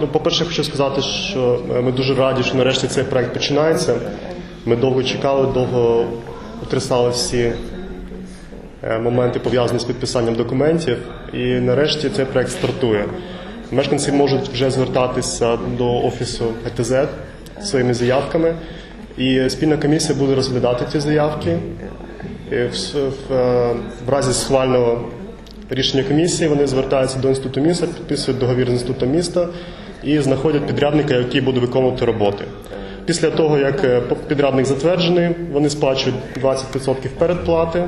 Ну, по-перше, хочу сказати, що е, ми дуже раді, що нарешті цей проект починається. Ми довго чекали, довго утрясали всі е, моменти пов'язані з підписанням документів, і нарешті цей проект стартує. Мешканці можуть вже звертатися до офісу ГТЗ своїми заявками, і спільна комісія буде розглядати ці заявки. І е, в разі схвального рішення комісії вони звертаються до інституту міста, підписують договір з інститутом міста і знаходять підрядника, який буде виконувати роботи. Після того, як е, підрядник затверджений, вони сплачують 20% передплати.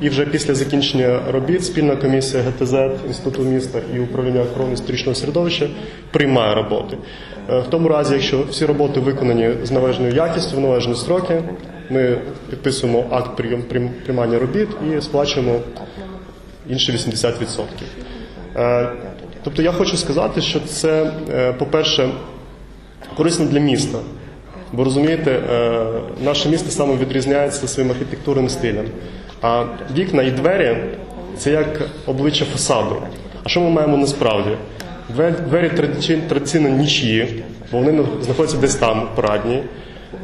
І вже після закінчення робіт спільна комісія ГТЗ Інституту міста і управління охорони історичного середовища приймає роботи. Е, В тому разі, якщо всі роботи виконані з належною якістю, в належні строки, ми підписуємо акт прийом- прийм- приймання робіт і сплачуємо інші 80%. Тобто я хочу сказати, що це, е, по-перше, корисно для міста. Бо розумієте, е, наше місто саме відрізняється своїм архітектурним стилем. А вікна і двері це як обличчя фасаду. А що ми маємо насправді? Двері традиційно нічі, бо вони знаходяться десь там, в парадній.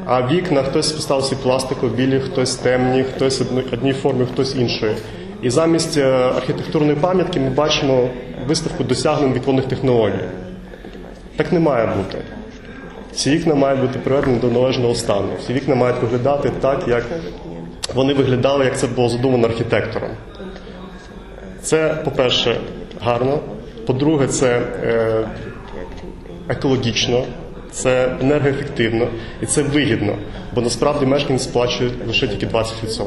А вікна хтось поставив собі пластикові, білі, хтось темні, хтось одній формі, хтось іншої. І замість е, архітектурної пам'ятки ми бачимо виставку досягнень віконних технологій. Так не має бути. Всі вікна мають бути приведені до належного стану. Всі вікна мають виглядати так, як вони виглядали, як це було задумано архітектором. Це, по-перше, гарно. По-друге, це е, екологічно, це енергоефективно і це вигідно, бо насправді мешканець сплачує лише тільки 20%.